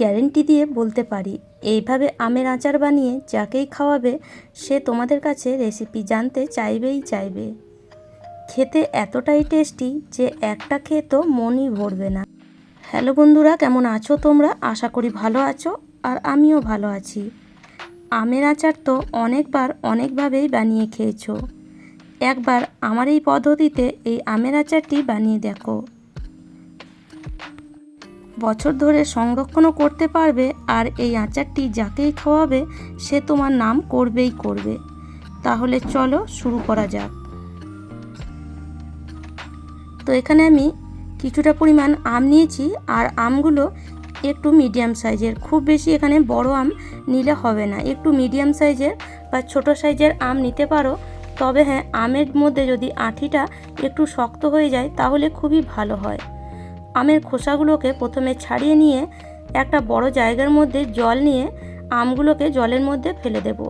Guarantee দিয়ে বলতে পারি, এইভাবে আমের আচার বানিয়ে যাকেই খাওয়াবে, সে তোমাদের কাছে রেসিপি জানতে চাইবেই চাইবে। খেতে এতটাই টেস্টি যে একটা খেয়ে তো মনই ভরবে না। হ্যালো বন্ধুরা, কেমন আছো তোমরা? আশা করি ভালো আছো আর আমিও ভালো আছি। আমের আচার তো অনেকবার অনেকভাবেই বানিয়ে খেয়েছো। একবার আমার এই পদ্ধতিতে এই আমের আচারটি বানিয়ে দেখো। বছর ধরে সংরক্ষণও করতে পারবে আর এই আচারটি যাকেই খাওয়াবে সে তোমার নাম করবেই করবে। তাহলে চলো শুরু করা যাক। তো এখানে আমি কিছুটা পরিমাণ আম নিয়েছি আর আমগুলো একটু মিডিয়াম সাইজের। খুব বেশি এখানে বড় আম নিলে হবে না। একটু মিডিয়াম সাইজের বা ছোট সাইজের আম নিতে পারো। তবে হ্যাঁ আমের মধ্যে যদি আঠিটা একটু শক্ত হয়ে যায় তাহলে খুবই ভালো হয়। আমের খোসাগুলোকে প্রথমে ছাড়িয়ে নিয়ে একটা বড় জায়গার মধ্যে জল নিয়ে আমগুলোকে জলের মধ্যে ফেলে দেব।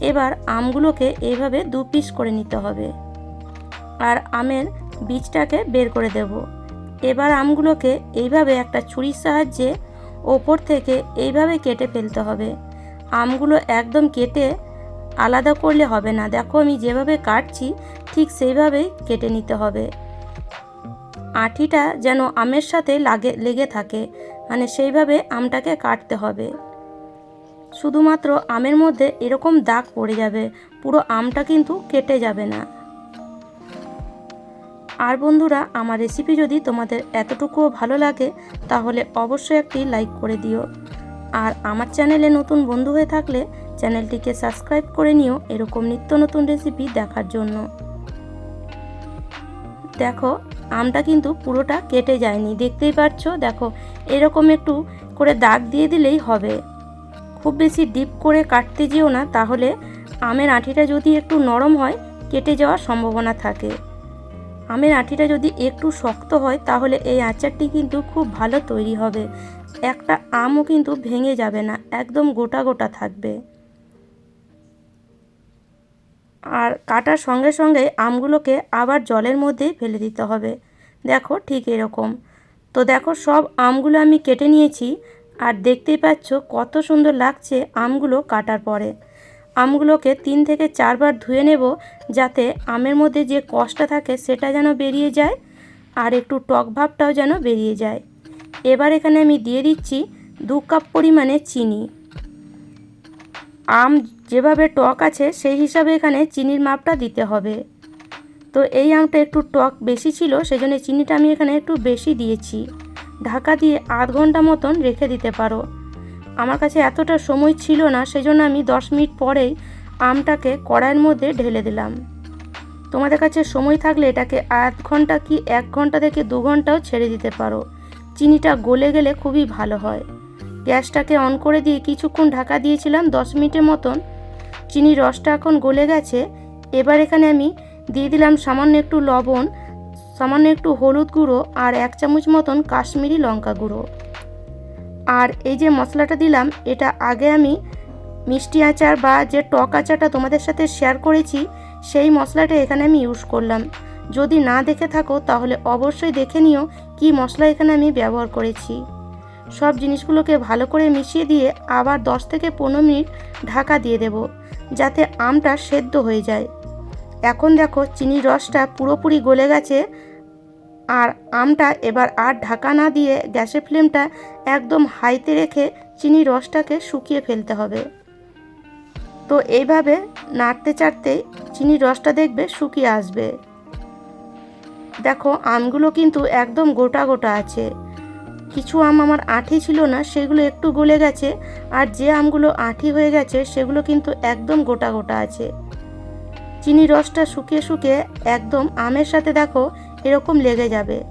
এবার আমগুলোকে এইভাবে দু পিস করে নিতে হবে। আর আমের বীজটাকে বের করে দেব। এবার আমগুলোকে এইভাবে একটা ছুরির সাহায্যে ওপর থেকে এইভাবে কেটে ফেলতে হবে। আমগুলো একদম কেটে আলাদা করলে হবে না। দেখো আমি যেভাবে কাটছি, ঠিক সেইভাবেই কেটে নিতে হবে। আঠিটা যেন আমের সাথে লাগে, লেগে থাকে। মানে সেইভাবে আমটাকে কাটতে হবে। শুধুমাত্র আমের মধ্যে এরকম দাগ পড়ে যাবে, পুরো আমটা কিন্তু কেটে যাবে না। আর বন্ধুরা, আমার রেসিপি যদি তোমাদের এতটুকুও ভালো লাগে, তাহলে অবশ্যই একটি লাইক করে দিও। আর আমার চ্যানেলে নতুন বন্ধু হয়ে থাকলে চ্যানেলটিকে সাবস্ক্রাইব করে নিও এরকম নিত্য নতুন রেসিপি দেখার জন্য। দেখো আমটা কিন্তু পুরোটা কেটে যায়নি। দেখতেই পাচ্ছ দেখো, এরকম একটু করে দাগ দিয়ে দিলেই হবে। খুব বেশি ডিপ করে কাটতে যেও না, তাহলে আমের আঁঠিটা যদি একটু নরম হয়, কেটে যাওয়ার সম্ভাবনা থাকে। আমের আঁঠিটা যদি একটু শক্ত হয়, তাহলে এই আচারটি কিন্তু খুব ভালো তৈরি হবে। একটা আমও কিন্তু ভেঙে যাবে না, একদম গোটা গোটা থাকবে। আর কাটার সঙ্গে সঙ্গে আমগুলোকে আবার জলের মধ্যে ফেলে দিতে হবে। দেখো ঠিক এরকম। তো দেখো সব আমগুলো আমি কেটে নিয়েছি আর দেখতেই পাচ্ছ কত সুন্দর লাগছে আমগুলো কাটার পরে। আমগুলোকে তিন থেকে চারবার ধুয়ে নেব যাতে আমের মধ্যে যে কষটা থাকে সেটা যেন বেরিয়ে যায় আর একটু টক ভাবটাও যেন বেরিয়ে যায়। এবার এখানে আমি দিয়ে দিচ্ছি দু কাপ পরিমাণে চিনি। আম যেভাবে টক আছে, সেই হিসাবে এখানে চিনির মাপটা দিতে হবে। তো এই আমটা একটু টক বেশি ছিল সেই জন্য চিনিটা আমি এখানে একটু বেশি দিয়েছি। ঢাকা দিয়ে আধ ঘণ্টা মতন রেখে দিতে পারো। আমার কাছে এতটা সময় ছিল না, সেজন্য আমি দশ মিনিট পরেই আমটাকে কড়াইয়ের মধ্যে ঢেলে দিলাম। তোমাদের কাছে সময় থাকলে এটাকে আধ ঘণ্টা কি এক ঘণ্টা থেকে দু ঘন্টাও ছেড়ে দিতে পারো। চিনিটা গলে গেলে খুবই ভালো হয়। গ্যাসটাকে অন করে দিয়ে কিছুক্ষণ ঢাকা দিয়েছিলাম দশ মিনিটের মতন। চিনির রসটা এখন গলে গেছে। এবার এখানে আমি দিয়ে দিলাম সামান্য একটু লবণ, সামান্য একটু হলুদ গুঁড়ো আর এক চামচ মতন কাশ্মীরি লঙ্কা গুঁড়ো। আর এই যে মশলাটা দিলাম, এটা আগে আমি মিষ্টি আচার বা যে টক আচারটা তোমাদের সাথে শেয়ার করেছি, সেই মশলাটা এখানে আমি ইউজ করলাম। যদি না দেখে থাকো, তাহলে অবশ্যই দেখে নিও কি মশলা এখানে আমি ব্যবহার করেছি। সব জিনিসগুলোকে ভালো করে মিশিয়ে দিয়ে আবার 10 থেকে পনেরো মিনিট ঢাকা দিয়ে দেব, যাতে আমটা সেদ্ধ হয়ে যায়। এখন দেখো চিনির রসটা পুরোপুরি গলে গেছে, আর আমটা এবার আর ঢাকা না দিয়ে গ্যাসের ফ্লেমটা একদম হাইতে রেখে চিনির রসটাকে শুকিয়ে ফেলতে হবে। তো এইভাবে নাড়তে চাড়তেই চিনির রসটা দেখবে শুকিয়ে আসবে। দেখো আমগুলো কিন্তু একদম গোটা গোটা আছে। কিছু আম আমার আঠি ছিল না, সেগুলো একটু গলে গেছে, আর যে আমগুলো আঠি হয়ে গেছে, সেগুলো কিন্তু একদম গোটা গোটা আছে। চিনি রসটা শুকিয়ে শুকিয়ে একদম আমের সাথে দেখো, এরকম লেগে যাবে।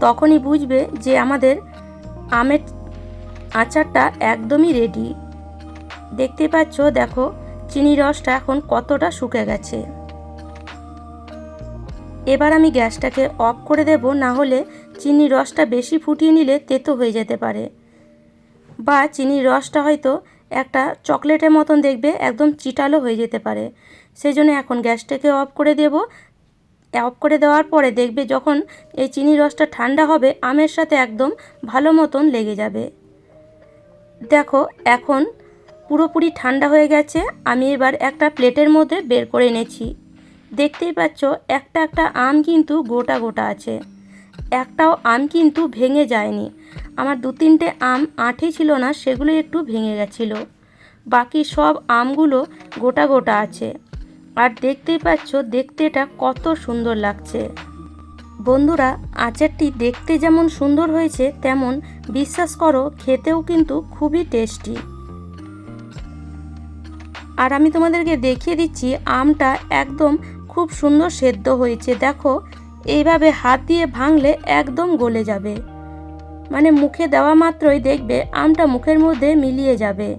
তখনই বুঝবে যে আমাদের আমের আচারটা একদমই রেডি দেখতে পাচ্ছ, দেখো, চিনি রসটা এখন কতটা শুকে গেছে। এবার আমি গ্যাসটাকে অফ করে দেব না হলে চিনির রসটা বেশি ফুটিয়ে নিলে তেতো হয়ে যেতে পারে। বা চিনির রসটা হয়তো একটা চকলেটের মতন দেখবে, একদম চিটালো হয়ে যেতে পারে। সেই জন্য এখন গ্যাসটাকে অফ করে দেব। অফ করে দেওয়ার পরে দেখবে যখন এই চিনি রসটা ঠান্ডা হবে, আমের সাথে একদম ভালো মতন লেগে যাবে। দেখো, এখন পুরোপুরি ঠান্ডা হয়ে গেছে। আমি এবার একটা প্লেটের মধ্যে বের করে এনেছি। দেখতেই পাচ্ছ, একটা একটা আম কিন্তু গোটা গোটা আছে। একটাও আম কিন্তু ভেঙে যায়নি। আমার দু তিনটে আম আঁঠি ছিল না, সেগুলো একটু ভেঙে গেছিল। বাকি সব আমগুলো গোটা গোটা আছে। আর দেখতেই পাচ্ছ, দেখতে এটা কত সুন্দর লাগছে। বন্ধুরা, আচারটি দেখতে যেমন সুন্দর হয়েছে, তেমন বিশ্বাস করো, খেতেও কিন্তু খুবই টেস্টি। আর আমি তোমাদেরকে দেখিয়ে দিচ্ছি, আমটা একদম খুব সুন্দর সেদ্ধ হয়েছে, দেখো। এইভাবে হাত দিয়ে ভাঙলে একদম গলে যাবে। মানে মুখে দেওয়া মাত্রই দেখবে আমটা মুখের মধ্যে মিলিয়ে যাবে।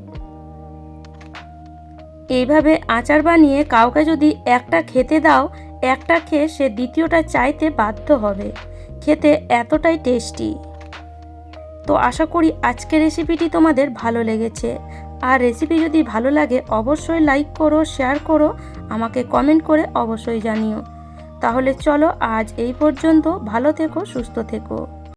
এইভাবে আচার বানিয়ে কাউকে যদি একটা খেতে দাও, একটা খেয়ে সে দ্বিতীয়টা চাইতে বাধ্য হবে। খেতে এতটাই টেস্টি। তো আশা করি আজকের রেসিপিটি তোমাদের ভালো লেগেছে। আর রেসিপি যদি ভালো লাগে, অবশ্যই লাইক করো শেয়ার করো, আমাকে কমেন্ট করে অবশ্যই জানিও। তাহলে চলো আজ এই পর্যন্ত, ভালো থেকো, সুস্থ থেকো।